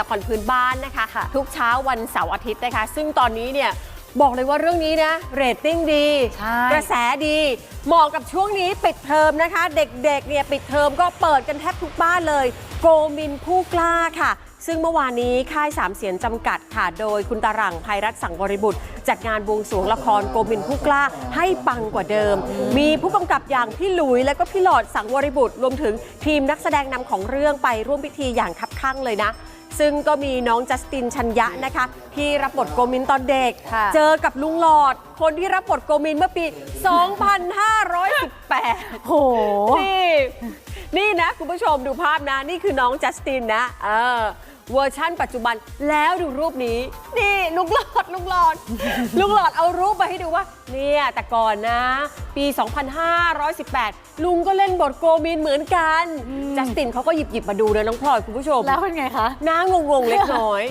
ละครพื้นบ้านนะคะค่ะทุกเช้าวันเสาร์อาทิตย์นะคะ ซึ่งตอนนี้เนี่ยบอกเลยว่าเรื่องนี้นะเรตติ้งดี ใช่ กระแสดีเหมาะกับช่วงนี้ปิดเทอมนะคะ เด็กๆเนี่ยปิดเทอมก็เปิดกันแทบทุกบ้านเลย โกมินผู้กล้าค่ะ ซึ่งเมื่อวานนี้ค่ายสามเสียนจำกัดค่ะ โดยคุณตาหรังภัยรัตน์สังบริบุตรจัดงานบวงสรวงละครโกมินผู้กล้าให้ปังกว่าเดิม มีผู้กำกับอย่างพี่หลุยและก็พี่หลอดสังวริบุตรรวมถึงทีมนักแสดงนำของเรื่องไปร่วมพิธีอย่างคับข้างเลยนะ ซึ่งก็มีน้องจัสตินชัญญะนะคะ ที่รับบทโกมินตอนเด็กค่ะเจอกับลุงหลอด คนที่รับบทโกมินเมื่อปี 2518 โห นี่ นี่นะ คุณผู้ชมดูภาพนะ นี่คือน้องจัสตินนะ เออเวอร์ชั่นปัจจุบันแล้วดูรูปนี้ นี่ลุงหลอดลุงหลอด ลุงหลอดเอารูปมาให้ดูว่า เนี่ยแต่ก่อนนะ ปี 2518 ลุงก็เล่นบทโกมินเหมือนกันจัสตินเขาก็หยิบหยิบมาดูเลยน้องพลอยคุณผู้ชมแล้วเป็นไงคะหน้างงๆเล็กน้อย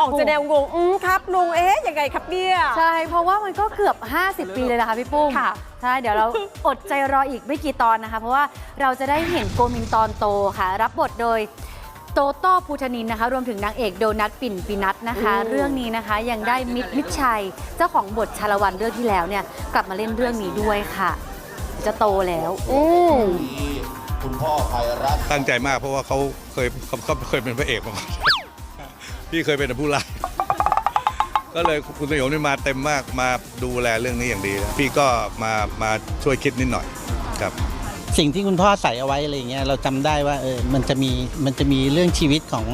ออกจะแนวงงอืมครับลุงเอ๊ะยังไงครับเนี่ยใช่เพราะว่ามันก็เกือบ50 ปีเลยนะคะพี่ปุ้มค่ะ ใช่ เดี๋ยวเราอดใจรออีกไม่กี่ตอนนะคะ เพราะว่าเราจะได้เห็นโกมินตอนโตค่ะ รับบทโดยโตโต้ภูธนินนะคะ รวมถึงนางเอกโดนัทปิ่นปินัทนะคะอืมเรื่องนี้นะคะยังได้มิตรมิตรชัย เจ้าของบทชาละวันเรื่องที่แล้วเนี่ยกลับมาเล่นเรื่องนี้ด้วยค่ะ จะโตแล้วอืมคุณพ่อภัยรัตน์ตั้งใจมากเพราะว่าเขาเคยเขาเขาเคยเป็นพระเอกมาก่อนพี่เคยเป็นผู้ร้าย ก็เลยคุณสยมนี่มาเต็มมากมาดูแลเรื่องนี้อย่างดีนะพี่ก็มามาช่วยคิดนิดหน่อยครับ สิ่งที่คุณพ่อใส่เอาไว้อะไรเงี้ยเราจำได้ว่าเออมันจะมีมันจะมีเรื่องชีวิตของ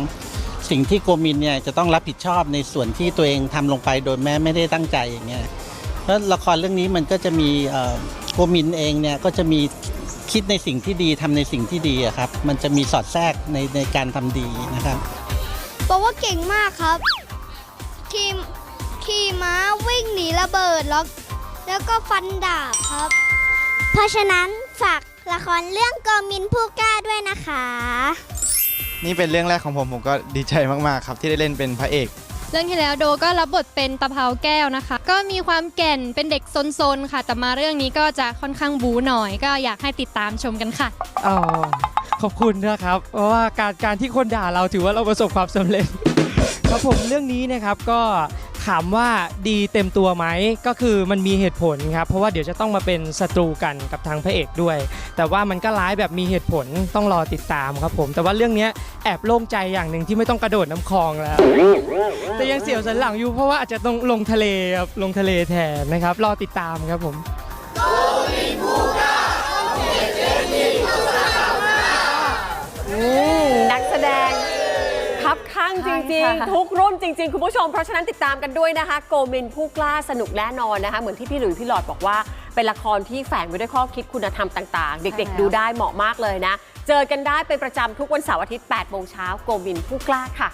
สิ่งที่โกมินเนี่ยจะต้องรับผิดชอบในส่วนที่ตัวเองทำลงไปโดยแม้ไม่ได้ตั้งใจอย่างเงี้ยแล้วละครเรื่องนี้มันก็จะมีเอ่อโกมินเองเนี่ยก็จะมีคิดในสิ่งที่ดีทำในสิ่งที่ดีอะครับมันจะมีสอดแทรกในในการทำดีนะครับ บอกว่าเก่งมากครับขี่ ขี่ม้าวิ่งหนีระเบิดแล้วแล้วก็ฟันดาบครับ เพราะฉะนั้นฝากละครเรื่องกอมินผู้กล้าด้วยนะคะ นี่เป็นเรื่องแรกของผมผมก็ดีใจมากๆครับ ที่ได้เล่นเป็นพระเอก เรื่องที่แล้วโดก็รับบทเป็นตะเภาแก้วนะคะ ก็มีความแก่นเป็นเด็กซนๆค่ะ แต่มาเรื่องนี้ก็จะค่อนข้างบูหน่อย ก็อยากให้ติดตามชมกันค่ะ อ๋อขอบคุณนะครับ เพราะว่าการการที่คนด่าเราถือว่าเราประสบความสำเร็จ ครับผมเรื่องนี้นะครับก็ ถามว่าดีเต็มตัวไหมก็คือมันมีเหตุผลครับ เพราะว่าเดี๋ยวจะต้องมาเป็นศัตรูกันกับทางพระเอกด้วย แต่ว่ามันก็ร้ายแบบมีเหตุผลต้องรอติดตามครับผม แต่ว่าเรื่องนี้แอบโล่งใจอย่างหนึ่งที่ไม่ต้องกระโดดน้ำคลองแล้ว แต่ยังเสียวสันหลังอยู่เพราะว่าอาจจะต้องลงทะเลครับลงทะเลแทนนะครับ รอติดตามครับผม งจใช่ริงค่ะๆทุกรุ่นจริง ๆ คุณผู้ชม เพราะฉะนั้นติดตามกันด้วยนะคะ โกมินผู้กล้าสนุกแน่นอนนะคะ เหมือนที่พี่หลุยส์พี่หลอดบอกว่า เป็นละครที่แฝงไปด้วยข้อคิดคุณธรรมต่างๆ เด็กๆ ดูได้เหมาะมากเลยนะ เจอกันได้เป็นประจำทุกวันเสาร์อาทิตย์8โมงเช้าโกมินผู้กล้าค่ะ